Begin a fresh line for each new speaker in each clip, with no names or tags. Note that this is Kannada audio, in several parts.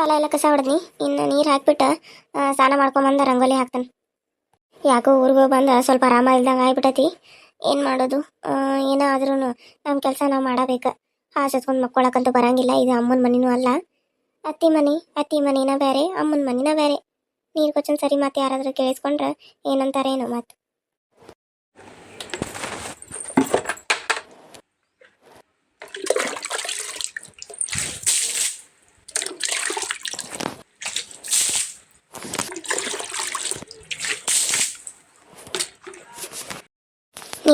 ಬಾಲ ಎಲ್ಲ ಕಸ ಹೊಡೆದ್ನಿ. ಇನ್ನು ನೀರು ಹಾಕ್ಬಿಟ್ಟು ಸ್ನಾನ ಮಾಡ್ಕೊಂಬಂದ ರಂಗೋಲಿ ಹಾಕ್ತಾನೆ. ಯಾಕೋ ಊರಿಗೆ ಬಂದ ಸ್ವಲ್ಪ ಆರಾಮ ಇಲ್ದಂಗೆ ಆಗ್ಬಿಟ್ಟತಿ ಏನು ಮಾಡೋದು? ಏನಾದ್ರೂ ನಮ್ಮ ಕೆಲಸ ನಾವು ಮಾಡಬೇಕು. ಹಾಸತ್ಕೊಂಡು ಮಕ್ಕೊಳಕ್ಕಂತೂ ಬರಂಗಿಲ್ಲ. ಇದು ಅಮ್ಮನ ಮನೆನೂ ಅಲ್ಲ. ಅತ್ತಿ ಮನೆ, ಅತ್ತಿ ಮನೆನ ಬೇರೆ ಅಮ್ಮನ ಮನಿನ ಬೇರೆ ನೀರು ಕೊಚ್ಚನ್ ಸರಿ ಮತ್ತೆ ಯಾರಾದರೂ ಕೇಳಿಸ್ಕೊಂಡ್ರೆ ಏನಂತಾರೇನು ಮತ್ತೆ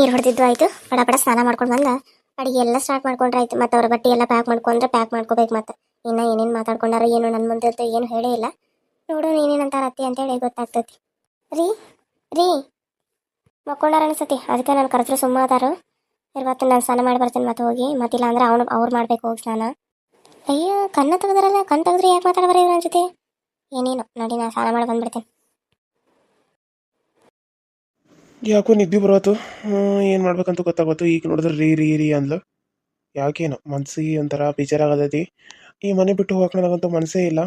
ನೀರು ಹೊಡೆದಿದ್ದು ಆಯ್ತು. ಪಡ ಪಡ ಸ್ನಾನ ಮಾಡ್ಕೊಂಡು ಬಂದ ಅಡಿಗೆ ಎಲ್ಲ ಸ್ಟಾರ್ಟ್ ಮಾಡ್ಕೊಂಡ್ರೆ ಆಯ್ತು. ಮತ್ತೆ ಅವ್ರ ಬಟ್ಟೆ ಎಲ್ಲ ಪ್ಯಾಕ್ ಮಾಡ್ಕೊಂಡ್ರೆ ಪ್ಯಾಕ್ ಮಾಡ್ಕೋಬೇಕು ಮತ್ತೆ. ಇನ್ನ ಏನೇನು ಮಾತಾಡ್ಕೊಂಡಾರೋ ಏನು ನನ್ನ ಮುಂದೆ ಅಂತ ಏನು ಹೇಳೇ ಇಲ್ಲ. ನೋಡು ಏನೇನಂತಾರ ಅತ್ತಿ ಅಂತೇಳಿ ಗೊತ್ತಾಗ್ತೈತಿ. ರೀ ರೀ. ಮಕ್ಕೊಂಡಾರ ಅನ್ಸತಿ ಅದಕ್ಕೆ ನಾನು ಕರೆದ್ರು ಸುಮ್ಮ ಅದಾರು. ಇವತ್ತು ನಾನು ಸ್ನಾನ ಮಾಡಿ ಬರ್ತೀನಿ ಮತ್ತೆ ಹೋಗಿ. ಮತ್ತಿಲ್ಲ ಅಂದ್ರೆ ಅವನು, ಅವ್ರು ಮಾಡ್ಬೇಕು ಹೋಗಿ ಸ್ನಾನ. ಅಯ್ಯೋ, ಕಣ್ಣ ತೆಗೆದ್ರಲ್ಲ, ಕಣ್ ತೆಗೆದ್ರೆ ಯಾಕೆ ಮಾತಾಡ್ಬಾರ ಇವ್ರ ಅನ್ಸತಿ ಏನೇನು. ನೋಡಿ, ನಾನು ಸ್ನಾನ ಮಾಡಿ ಬಂದ್ಬಿಡ್ತೀನಿ.
ಯಾಕೋ ನಿದ್ದೆ ಬರೋತು. ಏನು ಮಾಡ್ಬೇಕಂತ ಗೊತ್ತಾಗೋತು. ಈಗ ನೋಡಿದ್ರೆ ರೀ ರೀ ರೀ ಅಂದ್ಲು. ಯಾಕೇನು, ಮನ್ಸಿಗೆ ಒಂಥರ ಬೇಜಾರಾಗತೈತಿ ಈ ಮನೆ ಬಿಟ್ಟು ಹೋಗಕ್ಕೆ ನನಗಂತೂ ಮನಸ್ಸೇ ಇಲ್ಲ.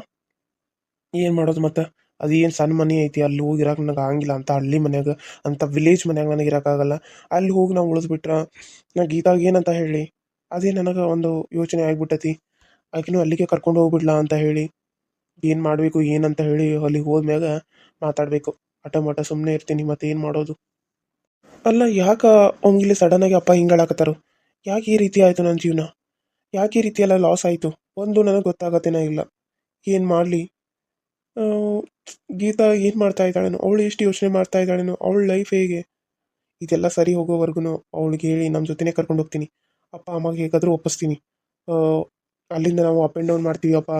ಏನು ಮಾಡೋದು ಮತ್ತೆ? ಅದು ಏನು ಸಣ್ಣ ಮನೆ ಐತಿ, ಅಲ್ಲಿ ಹೋಗಿ ನನಗೆ ಆಗಂಗಿಲ್ಲ. ಅಂತ ಹಳ್ಳಿ ಮನ್ಯಾಗ, ಅಂತ ವಿಲೇಜ್ ಮನ್ಯಾಗ ನನಗೆ ಇರೋಕ್ಕಾಗಲ್ಲ ಅಲ್ಲಿ ಹೋಗಿ ನಾವು ಉಳಿದ್ಬಿಟ್ರೆ ನಾ ಗೀತಾಗ ಏನಂತ ಹೇಳಿ, ಅದೇ ನನಗೆ ಒಂದು ಯೋಚನೆ ಆಗ್ಬಿಟ್ಟತಿ. ಆಕಿನೂ ಅಲ್ಲಿಗೆ ಕರ್ಕೊಂಡು ಹೋಗ್ಬಿಡ್ಲಾ ಅಂತ ಹೇಳಿ, ಏನು ಮಾಡಬೇಕು, ಏನಂತ ಹೇಳಿ ಅಲ್ಲಿಗೆ ಹೋದ್ಮ್ಯಾಗ ಮಾತಾಡಬೇಕು. ಹಠ ಮಠ ಸುಮ್ಮನೆ ಇರ್ತೀನಿ ಮತ್ತೆ ಏನು ಮಾಡೋದು? ಅಲ್ಲ, ಯಾಕ ಸಡನ್ ಆಗಿ ಅಪ್ಪ ಹಿಂಗಾಳಕತ್ತಾರು ಯಾಕೆ ಈ ರೀತಿ ಆಯ್ತು ನನ್ನ ಜೀವನ? ಯಾಕೆ ಈ ರೀತಿ ಎಲ್ಲ ಲಾಸ್ ಆಯ್ತು? ಒಂದು ನನಗೆ ಗೊತ್ತಾಗತ್ತೇನೋ ಇಲ್ಲ. ಏನು ಮಾಡಲಿ? ಗೀತಾ ಏನು ಮಾಡ್ತಾ ಇದ್ದಾಳೇನೋ? ಅವಳು ಎಷ್ಟು ಯೋಚನೆ ಮಾಡ್ತಾ ಇದ್ದಾಳೇನೋ? ಅವಳ ಲೈಫ್ ಹೇಗೆ? ಇದೆಲ್ಲ ಸರಿ ಹೋಗೋವರೆಗೂ ಅವಳಿಗೆ ಹೇಳಿ ನಮ್ಮ ಜೊತೆನೇ ಕರ್ಕೊಂಡು ಹೋಗ್ತೀನಿ. ಅಪ್ಪ ಅಮ್ಮಗೆ ಹೇಗಾದರೂ ಒಪ್ಪಿಸ್ತೀನಿ. ಅಲ್ಲಿಂದ ನಾವು ಅಪ್ ಆ್ಯಂಡ್ ಡೌನ್ ಮಾಡ್ತೀವಿ ಅಪ್ಪ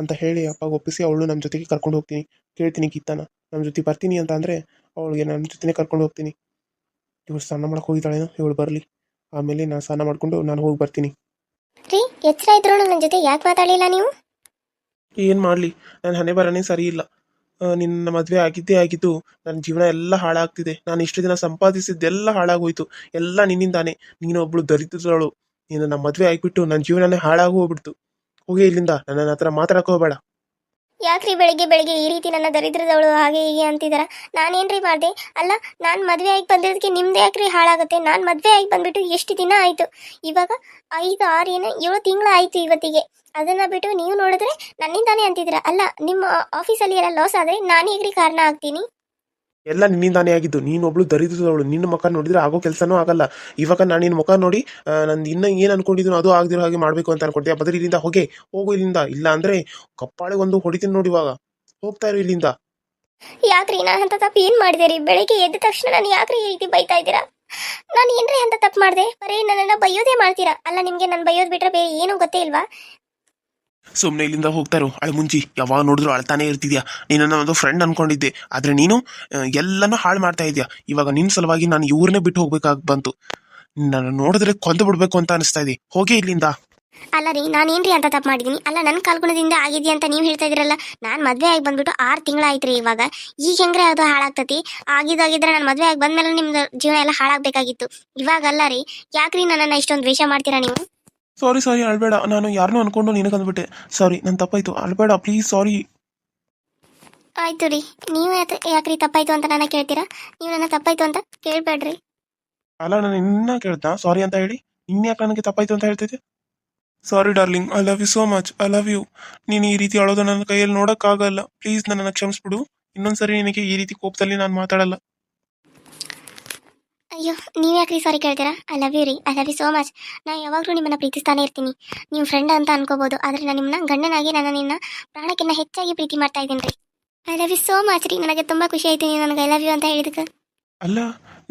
ಅಂತ ಹೇಳಿ ಅಪ್ಪ ಒಪ್ಪಿಸಿ ಅವಳು ನಮ್ಮ ಜೊತೆಗೆ ಕರ್ಕೊಂಡು ಹೋಗ್ತೀನಿ. ಕೇಳ್ತೀನಿ ಗೀತಾನ. ನಮ್ಮ ಜೊತೆ ಬರ್ತೀನಿ ಅಂತ ಅಂದರೆ ಅವಳಿಗೆ ನನ್ನ ಜೊತೆನೇ ಕರ್ಕೊಂಡು ಹೋಗ್ತೀನಿ. ಇವಳು ಸ್ನಾನ ಮಾಡಕ್ಕೆ ಹೋಗಿದ್ದಾಳೇನೋ ಇವಳು ಬರಲಿ. ಆಮೇಲೆ ನಾನು ಸ್ನಾನ ಮಾಡ್ಕೊಂಡು ನಾನು ಹೋಗಿ ಬರ್ತೀನಿ.
ರೀ ಎಚ್ಚರ ಇದ್ರು ನನ್ನ ಜೊತೆ ಯಾಕೆ ಮಾತಾಡಲಿಲ್ಲ ನೀವು?
ಏನು ಮಾಡಲಿ? ನನ್ನ ಹಣೆ ಬರನೇ ಸರಿ ಇಲ್ಲ. ನಿನ್ನ ಮದುವೆ ಆಗಿದ್ದೇ ಆಗಿದ್ದು ನನ್ನ ಜೀವನ ಎಲ್ಲ ಹಾಳಾಗ್ತಿದೆ. ನಾನು ಇಷ್ಟು ದಿನ ಸಂಪಾದಿಸಿದ್ದೆಲ್ಲ ಹಾಳಾಗೋಯ್ತು. ಎಲ್ಲ ನಿನ್ನಿಂದಾನೆ. ನೀನು ಒಬ್ಳು ದರಿದ್ರಳು ನೀನು ಮದ್ವೆ ಮದುವೆ ಆಗಿಬಿಟ್ಟು ನನ್ನ ಜೀವನನೇ ಹಾಳಾಗಿ ಹೋಗ್ಬಿಡ್ತು. ಹೋಗಿ ಇಲ್ಲಿಂದ. ನನ್ನ ಹತ್ರ ಮಾತಾಡಕ್ಕೆ ಹೋಗಬೇಡ.
ಯಾಕ್ರಿ ಬೆಳಿಗ್ಗೆ ಬೆಳಿಗ್ಗೆ ಈ ರೀತಿ ನನ್ನ ದರಿದ್ರದವಳು ಹಾಗೆ ಹೀಗೆ ಅಂತಿದಾರ? ನಾನೇನ್ರಿ ಮಾಡಿದೆ? ಅಲ್ಲ, ನಾನು ಮದುವೆ ಆಗಿ ಬಂದಿರೋದಕ್ಕೆ ನಿಮ್ದು ಯಾಕ್ರಿ ಹಾಳಾಗುತ್ತೆ? ನಾನು ಮದುವೆ ಆಗಿ ಬಂದ್ಬಿಟ್ಟು ಎಷ್ಟು ದಿನ ಆಯಿತು? ಇವಾಗ ಐದು, ಆರು ಏನು ಏಳು ತಿಂಗಳು ಆಯಿತು ಇವತ್ತಿಗೆ. ಅದನ್ನು ಬಿಟ್ಟು ನೀವು ನೋಡಿದ್ರೆ ನನ್ನಿಂದಾನೇ ಅಂತಿದ್ದೀರ? ಅಲ್ಲ, ನಿಮ್ಮ ಆಫೀಸಲ್ಲಿ ಎಲ್ಲ ಲಾಸ್ ಆದರೆ ನಾನು ಹೇಗ್ರಿ ಕಾರಣ ಆಗ್ತೀನಿ?
ಎಲ್ಲ ನಿನ್ನಿಂದಾನೇ ಆಗಿದ್ದು. ನೀನು ಒಬ್ಳು ದರಿದ್ರದವಳು. ನಿನ್ನ ಮುಖ ನೋಡಿದ್ರೆ ಆಗೋ ಕೆಲಸನೂ ಆಗಲ್ಲ. ಇವಾಗ ನಾನು ನಿನ್ನ ಮುಖ ನೋಡಿ ನಂದು ಇನ್ನ ಏನು ಅನ್ಕೊಂಡಿದ್ನು ಅದು ಆಗದಿರೋ ಹಾಗೆ ಮಾಡಬೇಕು ಅಂತ ಅನ್ಕೊಡ್ತೀಯ. ಬದಲು ಇಲ್ಲಿಂದ ಹೋಗಿ, ಹೋಗು ಇಲ್ಲಿಂದ. ಇಲ್ಲ ಅಂದ್ರೆ ಕಪ್ಪಾಳೆ ಒಂದು ಹೊಡಿತೀನಿ ನೋಡಿ ಇವಾಗ. ಹೋಗ್ತಾ ಇರು ಇಲ್ಲಿಂದ.
ಯಾಕ್ರಿ, ನಾನು ಅಂತ ತಪ್ಪು ಏನು ಮಾಡಿದೆ ರೀ? ಬೆಳಿಗ್ಗೆ ಎದ್ದ ತಕ್ಷಣ ನಾನು ಯಾಕ್ರಿ ಈ ರೀತಿ ಬೈತಾ ಇದ್ದೀರಾ? ನಾನು ಏನ್ರಿ ಅಂತ ತಪ್ಪು ಮಾಡಿದೆ? ಬರೀ ನನ್ನನ್ನು ಬೈಯೋದೇ ಮಾಡ್ತೀರಾ? ಅಲ್ಲ, ನಿಮಗೆ ನಾನು ಬೈಯೋದು ಬಿಟ್ರೆ ಬೇರೆ ಏನೂ ಗೊತ್ತೇ ಇಲ್ವಾ?
ಸುಮ್ಮನೆ ಇಲ್ಲಿಂದ ಹೋಗ್ತಾರೋ? ಅಳು ಮುಂಚಿ, ಯಾವಾಗ ನೋಡಿದ್ರು ಅಳ್ತಾನೆ ಇರ್ತಿದ್ಯಾ? ನೀನನ್ನ ಒಂದು ಫ್ರೆಂಡ್ ಅನ್ಕೊಂಡಿದ್ದೆ. ಆದ್ರೆ ನೀನು ಎಲ್ಲನೂ ಹಾಳು ಮಾಡ್ತಾ ಇದೀಯ? ಇವಾಗ ನಿನ್ನ ಸಲುವಾಗಿ ನಾನು ಇವ್ರನ್ನೇ ಬಿಟ್ಟು ಹೋಗ್ಬೇಕಾಗಿ ಬಂತು. ನನ್ನ ನೋಡಿದ್ರೆ ಕೊಂದು ಬಿಡ್ಬೇಕು ಅಂತ ಅನಿಸ್ತಾ ಇದೆ. ಹೋಗೇ ಇಲ್ಲಿಂದ.
ಅಲ್ಲ ರೀ, ನಾನೇನ್ರಿ ಅಂತ ತಪ್ಪು ಮಾಡಿದೀನಿ? ಅಲ್ಲ ನನ್ನ ಕಲ್ಗುಣದಿಂದ ಆಗಿದೆಯಾ ಅಂತ ನೀವು ಹೇಳ್ತಾ ಇದ್ರಲ್ಲ ನಾನು ಮದುವೆ ಆಗಿ ಬಂದ್ಬಿಟ್ಟು ಆರು ತಿಂಗಳಾಯ್ತು ಇವಾಗ. ಈಗ ಹೆಂಗ್ರೆ ಅದು ಹಾಳಾಗ್ತತಿ? ಆಗಿದಾಗಿದ್ರೆ ನಾನು ಮದುವೆ ಆಗಿ ಬಂದ್ಮೇಲೆ ನಿಮ್ದು ಜೀವನ ಎಲ್ಲ ಹಾಳಾಗಬೇಕಾಗಿತ್ತು. ಇವಾಗಲ್ಲ ರೀ, ಯಾಕ್ರಿ ನನ್ನನ್ನು ಇಷ್ಟೊಂದು ದ್ವೇಷ ಮಾಡ್ತೀರಾ ನೀವು?
ಸಾರಿ ಸಾರಿ ಅಳ್ಬೇಡ ನಾನು ಯಾರನ್ನೂ ಅನ್ಕೊಂಡು ನಿನಗೆ ಅಂದ್ಬಿಟ್ಟೆ. ಸಾರಿ ನನ್ನ ತಪ್ಪಾಯ್ತು. ಅಳ್ಬೇಡ ಪ್ಲೀಸ್ ಸಾರಿ
ಆಯ್ತು ರೀ. ನೀವು ಯಾಕೆ ಯಾಕ್ರಿ ತಪ್ಪಾಯ್ತು ಅಂತ ನನ್ನ ಕೇಳ್ತೀರಾ? ನೀವು ನನ್ನ ತಪ್ಪಾಯ್ತು ಅಂತ ಕೇಳಬೇಡ್ರಿ.
ಅಲ್ಲ ನಾನು ಇನ್ನ ಕೇಳ್ತಾ? ಸಾರಿ ಅಂತ ಹೇಳಿ. ನಿನ್ನ ಯಾಕೆ ನನಗೆ ತಪ್ಪಾಯ್ತು ಅಂತ ಹೇಳ್ತಿದ್ದೆ? Sorry darling I love you so much I love you ನೀನು ಈ ರೀತಿ ಅಳೋದು ನನ್ನ ಕೈಯಲ್ಲಿ ನೋಡೋಕ್ಕಾಗಲ್ಲ. ಪ್ಲೀಸ್ ನನ್ನನ್ನು ಕ್ಷಮಿಸ್ಬಿಡು. ಇನ್ನೊಂದ್ಸರಿ ನಿನಗೆ ಈ ರೀತಿ ಕೋಪದಲ್ಲಿ ನಾನು ಮಾತಾಡಲ್ಲ.
ಅಯ್ಯೋ, ನೀವು ಯಾಕ್ರಿ ಸಾರಿ ಕೇಳ್ತೀರಾ? ಐ ಲವ್ ಯು ರೀ I love you so much ನಾನು ಯಾವಾಗಲೂ ನಿಮ್ಮನ್ನ ಪ್ರೀತಿಸ್ತಾನೆ ಇರ್ತೀನಿ. ನೀವು ಫ್ರೆಂಡ್ ಅಂತ ಅನ್ಕೋಬೋದು, ಆದರೆ ನಾನು ನಿಮ್ಮನ್ನ ಗಂಡನಾಗಿ ನಾನು ನಿನ್ನ ಪ್ರಾಣಕ್ಕಿಂತ ಹೆಚ್ಚಾಗಿ ಪ್ರೀತಿ ಮಾಡ್ತಾ ಇದ್ದೀನಿ ರೀ. I love you so much ರೀ, ನನಗೆ ತುಂಬ ಖುಷಿ ಆಯ್ತು ನೀವು ನನಗೆ ಐ ಲವ್ ಯು ಅಂತ ಹೇಳಿದಕ್ಕೆ
ಅಲ್ಲ,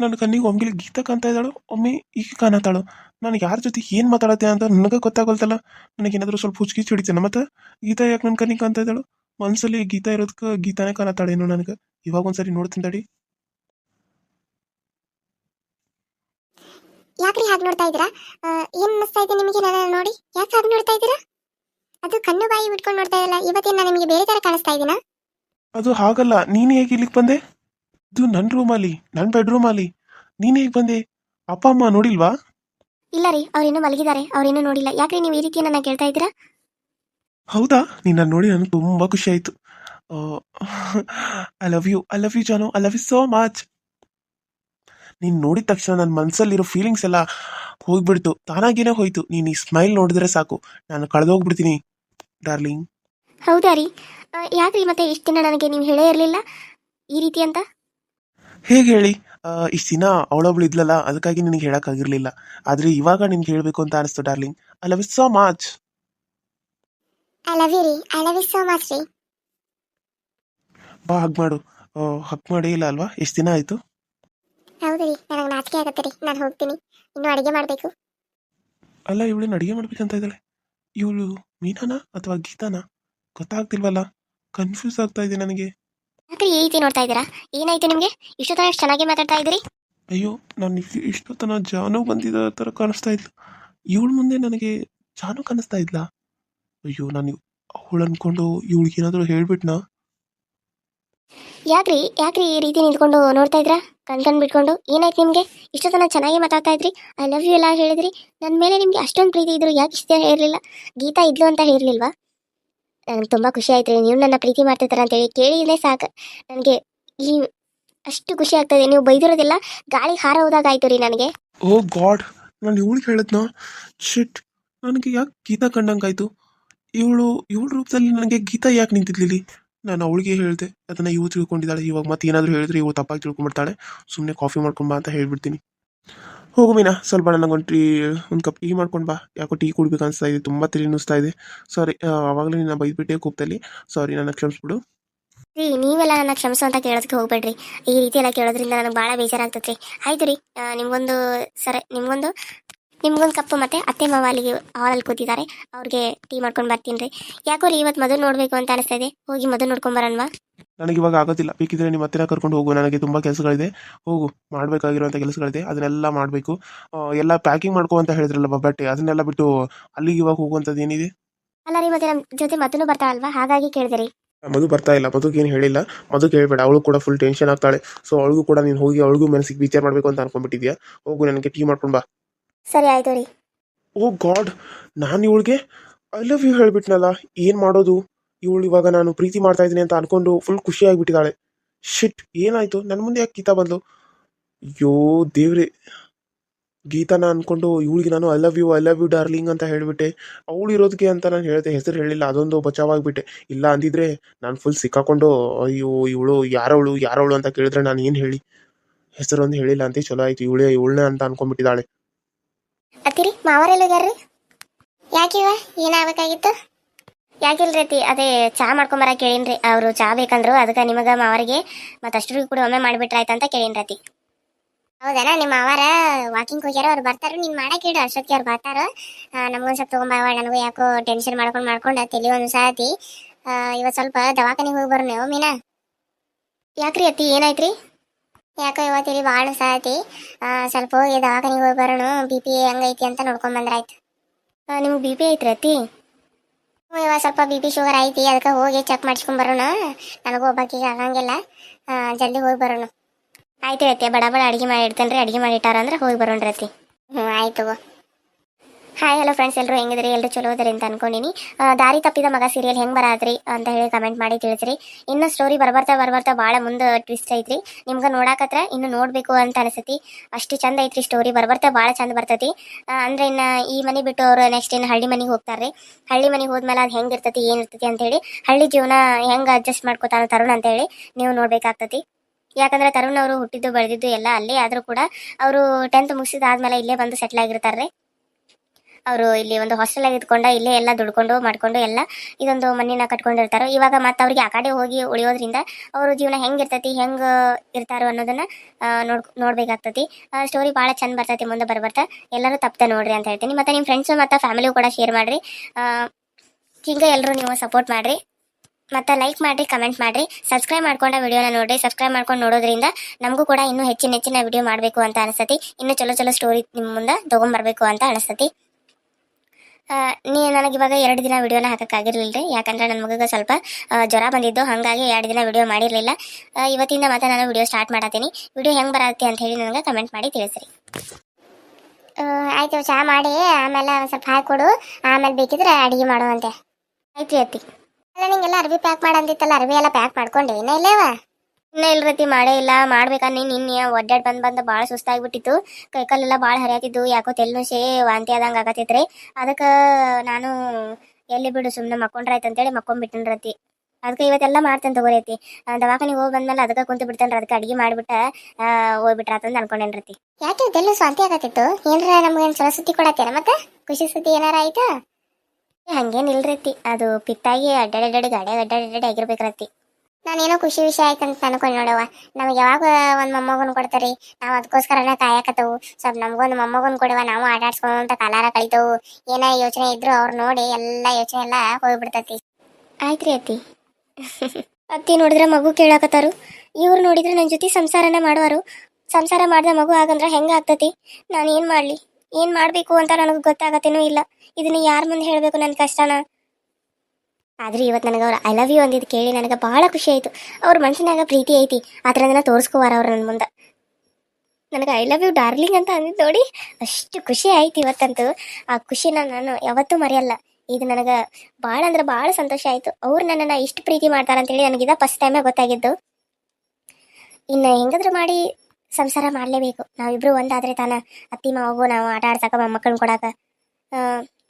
ನನ್ನ ಕಣ್ಣಿಗೆ ಒಮ್ಮಿಲಿ ಗೀತಾ ಕಾಣ್ತಾ ಇದ್ದಾಳು? ಒಮ್ಮೆ ಈಗ ಕಾಣತ್ತಾಳು? ನಾನು ಯಾರ ಜೊತೆ ಏನು ಮಾತಾಡತ್ತೆ ಅಂತ ನನಗೆ ಗೊತ್ತಾಗೋಲ್ತಲ್ಲ? ನನಗೇನಾದರೂ ಸ್ವಲ್ಪ ಹುಚ್ಚಿಗೆ ಹಿಡಿತೇನೆ ಮತ್ತೆ? ಗೀತಾ ಯಾಕೆ ನನ್ನ ಕಣ್ಣಿಗೆ ಕಾಣ್ತಾ ಇದ್ದಾಳು? ಮನಸ್ಸಲ್ಲಿ ಗೀತಾ ಇರೋದಕ್ಕೆ ಗೀತಾನೇ ಕಾಣತ್ತಾಳೇನು ನನಗೆ? ಇವಾಗ ಒಂದ್ಸರಿ ನೋಡ್ತೀನಿ ತಡಿ
ಯಾಕ್ರಿ ಹಾಗೆ ನೋಡ್ತಾ ಇದ್ದೀರಾ? ಏನು ಅನ್ನಿಸ್ತಾ ಇದೆ ನಿಮಗೆ ನನ್ನ ನೋಡಿ? ಯಾಕೆ ಹಾಗೆ ನೋಡ್ತಾ ಇದ್ದೀರಾ? ಅದು ಕಣ್ಣು ಬಾಯಿ ಬಿಟ್ಕೊಂಡು ನೋಡ್ತಾ ಇರಲ್ಲ ಇವತ್ತೇನು ನಾನು ನಿಮಗೆ ಬೇರೆ ಥರ ಕಾಣಿಸ್ತಾ ಇದ್ದೀನಾ
ಅದು ಹಾಗಲ್ಲ ನೀನು ಹೇಗೆ ಇಲ್ಲಿಗೆ ಬಂದೆ? ಇದು ನನ್ನ ರೂಮಲ್ಲಿ ನನ್ನ ಬೆಡ್ರೂಮಲ್ಲಿ ನೀನು ಹೇಗೆ ಬಂದೆ? ಅಪ್ಪ ಅಮ್ಮ ನೋಡಿಲ್ವಾ?
ಇಲ್ಲ ರೀ ಅವ್ರು ಇನ್ನೂ ಮಲಗಿದ್ದಾರೆ ಅವ್ರು ಇನ್ನೂ ನೋಡಿಲ್ಲ. ಯಾಕ್ರಿ ನೀವು ಈ ರೀತಿ ನನ್ನ ಕೇಳ್ತಾ ಇದ್ದೀರಾ?
ಹೌದಾ? ನಿನ್ನ ನೋಡಿ ನನಗೆ ತುಂಬ ಖುಷಿ ಆಯಿತು. I love you I love you Janu I love you so much ನೀನು ನೋಡಿದ ತಕ್ಷಣ ನನ್ನ ಮನಸ್ಸಲ್ಲಿರೋ ಫೀಲಿಂಗ್ಸ್ ಎಲ್ಲ ಹೋಗ್ಬಿಡ್ತು. ತಾನಾಗೇನೆ ಹೋಯ್ತು. ನೀನು ಈ ಸ್ಮೈಲ್ ನೋಡಿದ್ರೆ ಸಾಕು. ನಾನು ಕಳೆದೋಗ್ಬಿಡ್ತೀನಿ ಡಾರ್ಲಿಂಗ್
ಹೌದಾ ರೀ? ಯಾಕ್ರಿ ಮತ್ತೆ ಇಷ್ಟು ದಿನ ನನಗೆ ನೀವು ಹೇಳೇ ಇರಲಿಲ್ಲ? ಈ ರೀತಿ ಅಂತ?
ಹೇಗೆ ಹೇಳಿ? ಇಷ್ಟು ದಿನ ಅವಳೊಬ್ಳು ಇದ್ಲಲ್ಲ ಅದಕ್ಕಾಗಿ ನಿನಗೆ ಹೇಳೋಕ್ಕಾಗಿರಲಿಲ್ಲ ಆದರೆ ಇವಾಗ ನಿನ್ಗೆ ಹೇಳಬೇಕು ಅಂತ ಅನಿಸ್ತು darling I love you so much
I love you ರೀ. I love you so much ರೀ.
ಬಾ ಹಗ್ ಮಾಡು. ಹಗ್ ಮಾಡಿ ಇಲ್ಲ ಅಲ್ವಾ? ಎಷ್ಟು ದಿನ ಆಯಿತು?
ಹೌದು ರೀ ನನಗೆ ನಾಚಿಕೆ ಆಗತ್ತೆ ರೀ ನಾನು ಹೋಗ್ತೀನಿ. ಇನ್ನು ಅಡುಗೆ ಮಾಡಬೇಕು.
ಅಲ್ಲ ಇವಳೇನು ಅಡುಗೆ ಮಾಡ್ಬೇಕಂತ ಇದ್ದಾಳೆ. ಇವಳು ಮೀನಾನ ಅಥವಾ ಗೀತಾನ? ಗೊತ್ತಾಗ್ತಿಲ್ವಲ್ಲ ಕನ್ಫ್ಯೂಸ್ ಆಗ್ತಾ ಇದೆ ನನಗೆ.
ಯಾಕ್ರಿ ಈ ರೀತಿ ನೋಡ್ತಾ ಇದ್ದೀರಾ? ಏನಾಯ್ತು ನಿಮಗೆ? ಇಷ್ಟು ತನಕ ಎಷ್ಟು ಚೆನ್ನಾಗಿ ಮಾತಾಡ್ತಾ ಇದ್ದೀರಿ
ಅಯ್ಯೋ ನಾನು ಇಷ್ಟೊತ್ತನ ಜಾನು ಬಂದಿದ್ದ ಥರ ಕಾಣಿಸ್ತಾ ಇದ್ಲು. ಇವಳ ಮುಂದೆ ನನಗೆ ಜಾನು ಕಾಣಿಸ್ತಾ ಇದ್ಲಾ? ಅಯ್ಯೋ ನಾನು ಅವಳು ಅನ್ಕೊಂಡು ಇವಳಿಗೇನಾದರೂ ಹೇಳ್ಬಿಟ್ನಾ?
ಯಾಕ್ರಿ ಯಾಕ್ರಿ ಈ ರೀತಿ ನಿಂತ್ಕೊಂಡು ನೋಡ್ತಾ ಇದ್ರಾ ಕಣ್ ಬಿಟ್ಕೊಂಡು? ಏನಾಯ್ತು ನಿಮಗೆ? ತನಕ ಚೆನ್ನಾಗಿ ಮಾತಾಡ್ತಾ ಇದ್ರಿ. ಐ ಲವ್ ಯು ಎಲ್ಲ ಹೇಳಿದ್ರಿ. ನನ್ನ ಮೇಲೆ ನಿಮಗೆ ಅಷ್ಟೊಂದು ಪ್ರೀತಿ ಇದ್ರು ಯಾಕೆ ಇಷ್ಟ ಇರಲಿಲ್ಲ? ಗೀತಾ ಇದ್ಲು ಅಂತ ಹೇಳಿರ್ಲಿಲ್ವಾ ನನಗೆ ತುಂಬ ಖುಷಿ ಆಯ್ತು ರೀ ನೀವು ನನ್ನ ಪ್ರೀತಿ ಮಾಡ್ತಿರ್ತಾರ ಅಂತೇಳಿ ಕೇಳಿದ್ರೆ ಸಾಕು. ನನಗೆ ಈ ಅಷ್ಟು ಖುಷಿ ಆಗ್ತದೆ ನೀವು ಬೈದಿರೋದೆಲ್ಲ ಗಾಳಿ ಹಾರ ಹೋದಾಗ ಆಯ್ತು ರೀ ನನಗೆ.
ಓ ಗಾಡ್, ನಾನು ಇವಳಿಗೆ ಹೇಳಿದ್ನಾ? ಶಿಟ್ ನನಗೆ ಯಾಕೆ ಗೀತಾ ಕಂಡಂಗಾಯ್ತು? ಇವಳು, ಇವಳ ರೂಪದಲ್ಲಿ ನನಗೆ ಗೀತಾ ಯಾಕೆ ನಿಂತಿದ್ಲಿಲ್ಲಿ ನಾನು ಅವಳಿಗೆ ಹೇಳಿದೆ, ಅದನ್ನ ಇವು ತಿಳ್ಕೊಂಡಿದ್ದಾಳೆ. ಇವಾಗ ಮತ್ತೆ ಏನಾದರೂ ಹೇಳಿದ್ರೆ ಇವು ತಪ್ಪಾಗಿ ತಿಳ್ಕೊಂಡ್ಬಿಡ್ತಾಳೆ. ಸುಮ್ಮನೆ ಕಾಫಿ ಮಾಡ್ಕೊಂಬಾ ಅಂತ ಹೇಳ್ಬಿಡ್ತೀನಿ. ಹೋಗು ಮೀನಾ, ಸ್ವಲ್ಪ ನನಗೊಂದು ಟೀ, ಒಂದು ಕಪ್ ಟೀ ಮಾಡ್ಕೊಂಡು ಬಾ. ಯಾಕೋ ಟೀ ಕುಡ್ಬೇಕು ಅನಿಸ್ತಾ ಇದೆ, ತುಂಬ ತಲೆ ನುಸ್ತಾ ಇದೆ. ಸಾರಿ ಆವಾಗಲೇ ನಿನ್ನ ಬೈದ್ಬಿಟ್ಟೆ ಕೂಪ್ತಲ್ಲಿ ಸಾರಿ ನನ್ನ ಕ್ಷಮಿಸ್ಬಿಡು.
ರೀ, ನೀವೆಲ್ಲ ನನ್ನ ಕ್ಷಮಿಸು ಅಂತ ಕೇಳೋದಕ್ಕೆ ಹೋಗ್ಬೇಡ್ರಿ. ಈ ರೀತಿ ಎಲ್ಲ ಕೇಳೋದ್ರಿಂದ ನನಗೆ ಭಾಳ ಬೇಜಾರಾಗ್ತೈತೆ ರೀ. ಆಯ್ತು ರೀ ನಿಮ್ಗೊಂದು ಸರಿ ನಿಮ್ಗೊಂದು ನಿಮ್ಗೊಂದು ಕಪ್ಪು ಮತ್ತೆ ಅತ್ತೆ ಮಾವ ಅಲ್ಲಿಗೆ ಹಾಲಲ್ಲಿ ಕೂತಿದ್ದಾರೆ. ಅವ್ರಿಗೆ ಟೀ ಮಾಡ್ಕೊಂಡು ಬರ್ತೀನಿ ರೀ. ಯಾಕೋ ರೀ ಇವತ್ತು ಮದುವೆ ನೋಡಬೇಕು ಅಂತ ಅನಿಸ್ತಾ ಇದೆ. ಹೋಗಿ ಮದುವೆ ನೋಡ್ಕೊಂಡ್ ಬರೋಣವಾ?
ನನಗೆ ಇವಾಗ ಆಗೋದಿಲ್ಲ. ಬೇಕಿದ್ರೆ ನಿಮ್ಮ ಹತ್ತಿರ ಕರ್ಕೊಂಡು ಹೋಗು. ನನಗೆ ತುಂಬ ಕೆಲಸಗಳಿದೆ. ಹೋಗು. ಮಾಡಬೇಕಾಗಿರುವಂಥ ಕೆಲಸಗಳಿದೆ. ಅದನ್ನೆಲ್ಲ ಮಾಡಬೇಕು. ಎಲ್ಲ ಪ್ಯಾಕಿಂಗ್ ಮಾಡ್ಕೊ ಅಂತ ಹೇಳಿದ್ರಲ್ಲ ಬಟ್ಟೆ ಅದನ್ನೆಲ್ಲ ಬಿಟ್ಟು ಅಲ್ಲಿಗೆ ಇವಾಗ ಹೋಗುವಂಥದ್ದು ಏನಿದೆ?
ಅಲ್ಲ ರೀ ಮತ್ತೆ ನಮ್ಮ ಜೊತೆ ಮತ್ತೂ ಬರ್ತಾಳಲ್ವಾ ಹಾಗಾಗಿ ಕೇಳಿದೆ ರೀ.
ಮಧು ಬರ್ತಾ ಇಲ್ಲ. ಮಧುಗೆ ಏನು ಹೇಳಿಲ್ಲ. ಮದು ಕೇಳಬೇಡ. ಅವಳು ಕೂಡ ಫುಲ್ ಟೆನ್ಷನ್ ಆಗ್ತಾಳೆ. ಸೊ ಅವಳಿಗೂ ಕೂಡ ನೀನು ಹೋಗಿ ಅವಳಿಗೂ ಮನಸ್ಸಿಗೆ ವಿಚಾರ ಮಾಡಬೇಕು ಅಂತ ಅನ್ಕೊಂಡ್ಬಿಟ್ಟಿದ್ಯಾ? ಹೋಗು ನನಗೆ ಟೀ ಮಾಡ್ಕೊಂಡು ಬಾ.
ಸರಿ ಆಯ್ತು ರೀ.
ಓ ಗಾಡ್, ನಾನು ಇವಳಿಗೆ ಐ ಲವ್ ಯು ಹೇಳ್ಬಿಟ್ನಲ್ಲ, ಏನು ಮಾಡೋದು? ಇವಳು ಇವಾಗ ನಾನು ಪ್ರೀತಿ ಮಾಡ್ತಾ ಇದ್ದೀನಿ ಅಂತ ಅನ್ಕೊಂಡು ಫುಲ್ ಖುಷಿ ಆಗಿಬಿಟ್ಟಿದ್ದಾಳೆ ಶಿಟ್ ಏನಾಯ್ತು? ನನ್ನ ಮುಂದೆ ಯಾಕೆ ಗೀತಾ ಬಂದ್ಲು? ಅಯ್ಯೋ ದೇವ್ರೆ. ಗೀತಾನ ಅನ್ಕೊಂಡು ಇವಳಿಗೆ ನಾನು I love you I love you darling ಅಂತ ಹೇಳಿಬಿಟ್ಟೆ. ಅವಳು ಇರೋದಕ್ಕೆ ಅಂತ ನಾನು ಹೇಳಿದೆ, ಹೆಸರು ಹೇಳಿಲ್ಲ, ಅದೊಂದು ಬಚಾವಾಗಿಬಿಟ್ಟೆ. ಇಲ್ಲ ಅಂದಿದ್ರೆ ನಾನು ಫುಲ್ ಸಿಕ್ಕಾಕೊಂಡು, ಅಯ್ಯೋ ಇವಳು ಯಾರವಳು ಯಾರವಳು ಅಂತ ಕೇಳಿದ್ರೆ ನಾನು ಏನು ಹೇಳಿ? ಹೆಸರೊಂದು ಹೇಳಿಲ್ಲ ಅಂತ, ಚಲೋ ಆಯ್ತು, ಇವಳೇ ಇವಳೇ ಅಂತ ಅನ್ಕೊಂಡ್ಬಿಟ್ಟಿದ್ದಾಳೆ
ಅತ್ತಿರಿ ಮಾವರೆಲ್ಲಿಗಾರ್ರಿ ಯಾಕಿವ ಏನಾಗಬೇಕಾಗಿತ್ತು? ಯಾಕಿಲ್ರಿ ಅತಿ ಅದೇ ಚಾ ಮಾಡ್ಕೊಂಬರ ಕೇಳೀನ್ರಿ ಅವರು ಚಾ ಬೇಕಂದ್ರು ಅದಕ್ಕೆ ನಿಮಗೆ ಮಾವರಿಗೆ ಮತ್ತು ಅಷ್ಟರಿಗೂ ಕೂಡ ಒಮ್ಮೆ ಮಾಡಿಬಿಟ್ರಾಯ್ತು ಅಂತ ಕೇಳಿನ್ರತಿ ಅತ್ತಿ. ಹೌದಾ ನಿಮ್ಮ ಮಾವಾರ ವಾಕಿಂಗ್ ಹೋಗ್ಯಾರ ಅವ್ರು ಬರ್ತಾರ? ನೀನು ಮಾಡಕ್ಕೆ ಇಡು ಅಷ್ಟೊತ್ತಿಗೆ ಅವ್ರು ಬರ್ತಾರ? ನಮಗೊಂದು ಸ್ವಲ್ಪ ತೊಗೊಂಬಾವ ನನಗೂ ಯಾಕೋ ಟೆನ್ಷನ್ ಮಾಡ್ಕೊಂಡು ಮಾಡ್ಕೊಂಡು ತಲೆ ಒಂದು ಸಾತಿ ಇವತ್ತು ಸ್ವಲ್ಪ ದವಾಖಾನೆಗೆ ಹೋಗಿ ಬರೋಣ ನೀವು ಮೀನಾ? ಯಾಕ್ರಿ ಅತ್ತಿ ಏನಾಯ್ತ್ರಿ? ಯಾಕೋ ಇವತ್ತಿಲ್ಲಿ ಭಾಳ ಸಾತಿ ಸ್ವಲ್ಪ ಹೋಗಿ ದವಾಖಾನಿಗೆ ಹೋಗಿ ಬರೋಣ, ಬಿ ಪಿ ಹೆಂಗೈತಿ ಅಂತ ನೋಡ್ಕೊಂಡ್ ಬಂದ್ರಾಯ್ತು. ನಿಮ್ಗೆ ಬಿ ಪಿ ಐತ್ರಿ ಅತ್ತಿ? ಹ್ಞೂ ಇವಾಗ ಸ್ವಲ್ಪ ಬಿ ಪಿ ಶುಗರ್ ಐತಿ, ಅದಕ್ಕೆ ಹೋಗಿ ಚೆಕ್ ಮಾಡಿಸ್ಕೊಂಡ್ ಬರೋಣ. ನನಗೂ ಒಬ್ಬಾಕಿಗೆ ಆಗಂಗಿಲ್ಲ. ಜಲ್ದಿ ಹೋಗಿ ಬರೋಣ. ಆಯ್ತು ಅತ್ತೆ, ಬಡ ಬಡ ಅಡುಗೆ ಮಾಡಿ ಇಡ್ತೇನೆ ರೀ ಅಡುಗೆ ಮಾಡಿಟ್ಟಾರ ಅಂದ್ರೆ ಹೋಗಿ ಬರೋಣ ರೀ ಹ್ಞೂ ಆಯ್ತು ಹಾಯ್ ಹಲೋ ಫ್ರೆಂಡ್ಸ್ ಎಲ್ಲರೂ ಹೆಂಗಿದ್ರಿ? ಎಲ್ಲರೂ ಚಲೋ ಅದ್ರಿ ಅಂತ ಅನ್ಕೊಂಡಿನಿ. ದಾರಿ ತಪ್ಪಿದ ಮಗ ಸೀರಿಯಲ್ ಹೆಂಗೆ ಬರಾದ್ರಿ ಅಂತ ಹೇಳಿ ಕಮೆಂಟ್ ಮಾಡಿ ತಿಳಿಸ್ರಿ. ಇನ್ನು ಸ್ಟೋರಿ ಬರ್ಬರ್ತಾ ಬರ್ಬರ್ತಾ ಭಾಳ ಮುಂದೆ ಟ್ವಿಸ್ಟ್ ಐತ್ರಿ. ನಿಮ್ಗೆ ನೋಡಾಕತ್ರ ಇನ್ನು ನೋಡಬೇಕು ಅಂತ ಅನಿಸತಿ. ಅಷ್ಟು ಚಂದ ಐತ್ರಿ ಸ್ಟೋರಿ ಬರ್ಬರ್ತಾ ಭಾಳ ಚಂದ ಬರ್ತೈತಿ. ಅಂದ್ರೆ ಇನ್ನು ಈ ಮನೆ ಬಿಟ್ಟು ಅವರು ನೆಕ್ಸ್ಟ್ ಇನ್ನು ಹಳ್ಳಿ ಮನೆಗೆ ಹೋಗ್ತಾರ್ರಿ. ಹಳ್ಳಿ ಮನೆಗೆ ಹೋದ್ಮೇಲೆ ಅದು ಹೆಂಗೆ ಇರ್ತತಿ, ಏನು ಇರ್ತೈತಿ ಅಂತೇಳಿ ಹಳ್ಳಿ ಜೀವನ ಹೆಂಗೆ ಅಡ್ಜಸ್ಟ್ ಮಾಡ್ಕೋತಾನೆ ತರುಣ್ ಅಂತೇಳಿ ನೀವು ನೋಡ್ಬೇಕಾಗ್ತತಿ. ಯಾಕಂದ್ರೆ ತರುಣ್ ಅವರು ಹುಟ್ಟಿದ್ದು, ಬೆಳೆದಿದ್ದು ಎಲ್ಲ ಅಲ್ಲೇ ಆದರೂ ಕೂಡ ಅವರು ಟೆಂತ್ ಮುಗಿಸಿದಾದ್ಮೇಲೆ ಇಲ್ಲೇ ಬಂದು ಸೆಟ್ಲ್ ಆಗಿರ್ತಾರೆ ಅವರು ಇಲ್ಲಿ ಒಂದು ಹಾಸ್ಟೆಲ್ ಆಗಿ ಇದ್ಕೊಂಡು, ಇಲ್ಲೇ ಎಲ್ಲ ದುಡ್ಕೊಂಡು ಮಾಡ್ಕೊಂಡು ಎಲ್ಲ ಇದೊಂದು ಮಣ್ಣಿನ ಕಟ್ಕೊಂಡಿರ್ತಾರೆ. ಇವಾಗ ಮತ್ತೆ ಅವ್ರಿಗೆ ಆ ಕಡೆ ಹೋಗಿ ಉಳಿಯೋದ್ರಿಂದ ಅವ್ರ ಜೀವನ ಹೆಂಗಿರ್ತೈತಿ ಹೆಂಗೆ ಇರ್ತಾರೋ ಅನ್ನೋದನ್ನ ನೋಡ್, ನೋಡ್ಬೇಕಾಗ್ತತಿ. ಸ್ಟೋರಿ ಬಹಳ ಚಂದ ಬರ್ತೈತಿ, ಮುಂದೆ ಬರ್ಬರ್ತಾ. ಎಲ್ಲರೂ ತಪ್ಪದೆ ನೋಡ್ರಿ ಅಂತ ಹೇಳ್ತೀನಿ. ಮತ್ತೆ ನಿಮ್ಮ ಫ್ರೆಂಡ್ಸು ಮತ್ತೆ ಫ್ಯಾಮಿಲಿ ಕೂಡ ಶೇರ್ ಮಾಡಿರಿ. ಹಿಂಗೆ ಎಲ್ಲರೂ ನೀವು ಸಪೋರ್ಟ್ ಮಾಡಿರಿ. ಮತ್ತೆ ಲೈಕ್ ಮಾಡಿರಿ ಕಮೆಂಟ್ ಮಾಡಿರಿ. ಸಬ್ಸ್ಕ್ರೈಬ್ ಮಾಡ್ಕೊಂಡ ವಿಡಿಯೋನ ನೋಡಿ ಸಬ್ಸ್ಕ್ರೈಬ್ ಮಾಡ್ಕೊಂಡು ನೋಡೋದ್ರಿಂದ ನಮಗೂ ಕೂಡ ಇನ್ನೂ ಹೆಚ್ಚಿನ ಹೆಚ್ಚಿನ ವಿಡಿಯೋ ಮಾಡಬೇಕು ಅಂತ ಅನಿಸ್ತತಿ ಇನ್ನೂ ಚಲೋ ಚಲೋ ಸ್ಟೋರಿ ನಿಮ್ಮ ಮುಂದೆ ತೊಗೊಂಬರ್ಬೇಕು ಅಂತ ಅನಿಸ್ತತಿ ನೀ ನನಗೆ ಇವಾಗ ಎರಡು ದಿನ ವಿಡಿಯೋನ ಹಾಕೋಕ್ಕಾಗಿರ್ಲಿಲ್ಲ ರೀ ಯಾಕಂದ್ರೆ ನನ್ನ ಮಗಗೆ ಸ್ವಲ್ಪ ಜ್ವರ ಬಂದಿದ್ದು, ಹಾಗಾಗಿ ಎರಡು ದಿನ ವಿಡಿಯೋ ಮಾಡಿರಲಿಲ್ಲ. ಇವತ್ತಿಂದ ಮತ್ತೆ ನಾನು ವಿಡಿಯೋ ಸ್ಟಾರ್ಟ್ ಮಾಡತ್ತೀನಿ ವಿಡಿಯೋ ಹೆಂಗೆ ಬರತ್ತೆ ಅಂತ ಹೇಳಿ ನನಗೆ ಕಮೆಂಟ್ ಮಾಡಿ ತಿಳಿಸ್ರಿ. ಆಯಿತು ಚಹಾ ಮಾಡಿ, ಆಮೇಲೆ ಸ್ವಲ್ಪ ಹಾಕೊಡು ಆಮೇಲೆ ಬೇಕಿದ್ರೆ ಅಡುಗೆ ಮಾಡುವಂತೆ ಆಯ್ತು ರೀ ಅಲ್ಲ, ನಿಂಗೆಲ್ಲ ಅರ್ವಿ ಪ್ಯಾಕ್ ಮಾಡಂದಿತ್ತಲ್ಲ ಅರ್ವಿ ಎಲ್ಲ ಪ್ಯಾಕ್ ಮಾಡ್ಕೊಂಡೆ. ಇನ್ನೂ ಇಲ್ಲೇವ? ಇನ್ನ ಇಲ್ರತಿ ಮಾಡೇ ಇಲ್ಲ. ಮಾಡ್ಬೇಕನ್ನ ನಿನ್ನೆ ಒಡ್ಡಾಡ್ ಬಂದ್ ಬಂದ್ ಭಾಳ ಸುಸ್ತಾಗ್ಬಿಟ್ಟಿತ್ತು. ಕೈಕಾಲೆಲ್ಲ ಭಾಳ ಹರಿಯಾತಿದ್ದು ಯಾಕೋ ತೆಲ್ನುಶೆ ವಾಂತಿ ಆದಂಗ ಆಗತೈತ್ರಿ ಅದಕ್ಕೆ ನಾನು ಎಲ್ಲಿ ಬಿಡು ಸುಮ್ಮನೆ ಮಕ್ಕೊಂಡ್ರಾಯ್ತು ಅಂತೇಳಿ ಮಕ್ಕೊಂಡ್ಬಿಟ್ಟಿನ್ರತಿ ಅದಕ್ಕೆ ಇವತ್ತೆಲ್ಲ ಮಾಡ್ತೇನೆ ತಗೋರೈತಿ ದವಾಖಾನಿಗೆ ಹೋಗಿ ಬಂದ್ಮೇಲೆ ಅದಕ್ಕೆ ಕುಂತು ಬಿಡ್ತೇನೆ ಅದಕ್ಕೆ ಅಡಿಗೆ ಅಂತ ಅನ್ಕೊಂಡೇನ್ ಅನ್ಕೊಂಡೇನ್ರತಿ ಯಾಕೆ ಇದೆಲ್ಲ ಸ್ವಾಂತಿ ಆಗತ್ತಿತ್ತು? ಏನ್ರ ನಮ್ಗೆ ಚಲೋ ಸುದ್ದಿ ಕೊಡತ್ತೇನ ಮತ್ತೆ? ಖುಷಿ ಸುದ್ದಿ ಏನಾರ ಆಯ್ತಾ? ಹಂಗೇನಿಲ್ರತಿ ಅದು ಪಿತ್ತಾಗಿ ಅಡ್ಡಾಡಿ ಗಾಡಿ ಅಡ್ಡಾಡಿ ಆಗಿರ್ಬೇಕ್ರತಿ ನಾನೇನೋ ಖುಷಿ ವಿಷಯ ಆಯ್ತಂತ ಅನ್ಕೊಂಡ್ ನೋಡವ್ವ. ನಮಗೆ ಯಾವಾಗ ಒಂದ್ ಮೊಮ್ಮಗನ್ ಕೊಡ್ತಾರಿ? ನಾವು ಅದಕ್ಕೋಸ್ಕರನೇ ಕಾಯಕತ್ತವು. ಸ್ವಲ್ಪ ನಮ್ಗೊಂದು ಮೊಮ್ಮಗನ್ ಕೊಡುವ. ನಾವು ಆಟಾಡ್ಸ್ಕೊಂತ ಕಾಲಾರ ಕಳಿತವು. ಏನ ಯೋಚನೆ ಇದ್ರು ಅವ್ರು ನೋಡಿ ಎಲ್ಲ ಯೋಚನೆ ಎಲ್ಲ ಹೋಗ್ಬಿಡ್ತತಿ. ಆಯ್ತ್ರಿ ಅತ್ತಿ. ಅತ್ತಿ ನೋಡಿದ್ರೆ ಮಗು ಕೇಳಾಕತ್ತಾರು. ಇವ್ರು ನೋಡಿದ್ರೆ ನನ್ನ ಜೊತೆ ಸಂಸಾರನ ಮಾಡುವರು ಸಂಸಾರ ಮಾಡಿದ ಮಗು ಆಗಂದ್ರ ಹೆಂಗ ಆಗ್ತತಿ? ನಾನು ಏನ್ ಮಾಡ್ಲಿ? ಏನ್ ಮಾಡ್ಬೇಕು ಅಂತ ನನಗೆ ಗೊತ್ತಾಗತ್ತೇನೂ ಇಲ್ಲ. ಇದನ್ನ ಯಾರ ಮುಂದೆ ಹೇಳ್ಬೇಕು ನನ್ನ ಕಷ್ಟನ? ಆದ್ರೆ ಇವತ್ತು ನನಗೆ ಅವ್ರು ಐ ಲವ್ ಯು ಅಂದಿದ್ದು ಕೇಳಿ ನನಗೆ ಬಹಳ ಖುಷಿ ಆಯ್ತು. ಅವ್ರ ಮನ್ಸಿನಾಗ ಪ್ರೀತಿ ಐತಿ. ಅದನ್ನ ತೋರಿಸ್ಕೋವಾರ ಅವ್ರು ನನ್ನ ಮುಂದೆ. ನನಗೆ ಐ ಲವ್ ಯು ಡಾರ್ಲಿಂಗ್ ಅಂತ ಅಂದಿದ್ದು ನೋಡಿ ಅಷ್ಟು ಖುಷಿ ಆಯ್ತು ಇವತ್ತಂತೂ. ಆ ಖುಷಿನ ನಾನು ಯಾವತ್ತೂ ಮರೆಯಲ್ಲ. ಇದು ನನಗೆ ಭಾಳ ಅಂದ್ರೆ ಭಾಳ ಸಂತೋಷ ಆಯಿತು. ಅವ್ರು ನನ್ನನ್ನು ಇಷ್ಟು ಪ್ರೀತಿ ಮಾಡ್ತಾರಂತೇಳಿ ನನಗಿದ ಫಸ್ಟ್ ಟೈಮೇ ಗೊತ್ತಾಗಿದ್ದು. ಇನ್ನು ಹೆಂಗಾದ್ರೂ ಮಾಡಿ ಸಂಸಾರ ಮಾಡಲೇಬೇಕು. ನಾವಿಬ್ಬರು ಒಂದಾದ್ರೆ ತಾನ. ಅತ್ತಿ, ಮಾವಗೂ ನಾವು ಆಟ ಆಡ್ಸಕ ಮೊಮ್ಮಕ್ಕಳನ್ನ ಕೊಡಾಕ.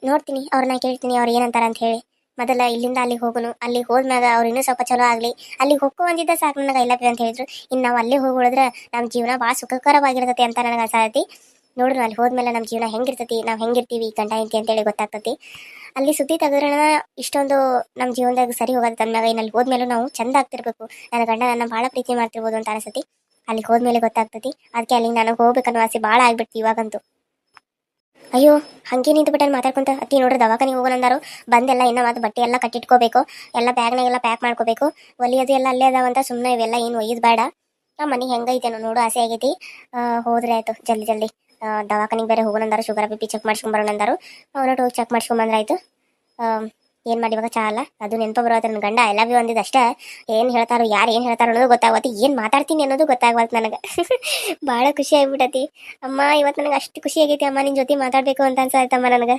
ನೋಡ್ತೀನಿ. ಅವ್ರನ್ನ ಕೇಳ್ತೀನಿ, ಅವ್ರು ಏನಂತಾರೆ ಅಂತ ಹೇಳಿ. ಮೊದಲ ಇಲ್ಲಿಂದ ಅಲ್ಲಿಗೆ ಹೋಗುನು. ಅಲ್ಲಿ ಹೋದ್ಮ್ಯಾಗ ಅವ್ರು ಇನ್ನೂ ಸ್ವಲ್ಪ ಚಲೋ ಆಗಲಿ. ಅಲ್ಲಿಗೆ ಹೋಗೋ ಒಂದಿದ್ದ ಸಾಕು ನನಗೆ ಯು ಅಂತ ಹೇಳಿದ್ರು. ಇನ್ನು ನಾವು ಅಲ್ಲಿ ಹೋಗಿ ಉಳಿದ್ರೆ ನಮ್ಮ ಜೀವನ ಭಾಳ ಸುಖಕರವಾಗಿರ್ತೈತಿ ಅಂತ ನನಗೆ ಅನ್ಸಾತೈತಿ ನೋಡ್ರಿ ಅಲ್ಲಿ ಹೋದ್ಮೇಲೆ ನಮ್ಮ ಜೀವನ ಹೆಂಗಿರ್ತೈತಿ, ನಾವು ಹೆಂಗಿರ್ತೀವಿ ಗಂಡ ಹೆಂಡತಿ ಅಂತೇಳಿ ಗೊತ್ತಾಗ್ತೈತಿ. ಅಲ್ಲಿ ಸುದ್ದಿ ತೆಗೆದ್ರಣ ಇಷ್ಟೊಂದು ನಮ್ಮ ಜೀವನದಾಗ ಸರಿ ಹೋಗೋದು ತಂದಾಗ ಇನ್ನು ಅಲ್ಲಿ ಹೋದ್ಮೇಲೆ ನಾವು ಚಂದ ಆಗ್ತಿರ್ಬೇಕು. ನನ್ನ ಗಂಡ ನನ್ನ ಭಾಳ ಪ್ರೀತಿ ಮಾಡ್ತಿರ್ಬೋದು ಅಂತ ಅನಿಸತಿ. ಅಲ್ಲಿಗೆ ಹೋದ್ಮೇಲೆ ಗೊತ್ತಾಗ್ತತಿ. ಅದಕ್ಕೆ ಅಲ್ಲಿಗೆ ನನಗೆ ಹೋಗ್ಬೇಕನ್ನೋ ಆಸೆ ಭಾಳ ಆಗ್ಬಿಡ್ತು ಇವಾಗಂತೂ. ಅಯ್ಯೋ ಹಂಗೆ ನಿಂತು ಬಿಟ್ಟಲ್ಲಿ ಮಾತಾಡ್ಕೊಂತ ಅತ್ತಿ ನೋಡ್ರಿ ದವಾಖಾನಿಗೆ ಹೋಗೋಣಂದಾರು ಬಂದೆಲ್ಲ ಇನ್ನ ಮತ್ತೆ ಬಟ್ಟೆ ಎಲ್ಲ ಕಟ್ಟಿಟ್ಕೋಬೇಕು. ಎಲ್ಲ ಬ್ಯಾಗ್ನಾಗೆಲ್ಲ ಪ್ಯಾಕ್ ಮಾಡ್ಕೋಬೇಕು. ಒಲಿಯೋದು ಎಲ್ಲ ಅಲ್ಲೇ ಅದಾವಂತ ಸುಮ್ಮನೆ ಇವೆಲ್ಲ ಏನು ಒಯ್ಯೋದು ಬೇಡ. ನಮ್ಮ ಮನೆಗೆ ಹೆಂಗೈತೇನೋ ನೋಡು ಆಸೆ ಆಗೈತಿ. ಆ, ಹೋದ್ರೆ ಆಯ್ತು ಜಲ್ದಿ ಜಲ್ದಿ. ದವಾಖಾನಿಗೆ ಬೇರೆ ಹೋಗೋಣಂದಾರು ಶುಗರ್ ಬಿ ಪಿ ಚೆಕ್ ಮಾಡ್ಸ್ಕೊಂಬರೋಣಂದಾರು ಅವ್ರು ಹೋಗಿ ಚೆಕ್ ಮಾಡ್ಸ್ಕೊಂಬಂದ್ರಾಯ್ತು ಏನು ಮಾಡಿ ಇವಾಗ ಚಾ ಅಲ್ಲ? ಅದು ನೆನಪು ಬರೋದು ನನ್ನ ಗಂಡ ಐ ಲವ್ ಯು ಅಂದಿದ್ದು ಅಷ್ಟೇ. ಏನು ಹೇಳ್ತಾರೋ, ಯಾರು ಏನು ಹೇಳ್ತಾರೋ ಅನ್ನೋದು ಗೊತ್ತಾಗತ್ತೆ ಏನು ಮಾತಾಡ್ತೀನಿ ಅನ್ನೋದು ಗೊತ್ತಾಗವಲ್ತು ನನಗೆ. ಬಹಳ ಖುಷಿ ಆಗ್ಬಿಟ್ಟತಿ ಅಮ್ಮ ಇವತ್ತು ನನಗೆ ಅಷ್ಟು ಖುಷಿ ಆಗೈತಿ ಅಮ್ಮ ನಿನ್ನ ಜೊತೆ ಮಾತಾಡ್ಬೇಕು ಅಂತ ಅನ್ಸಾಯ್ತಮ್ಮ ನನಗೆ.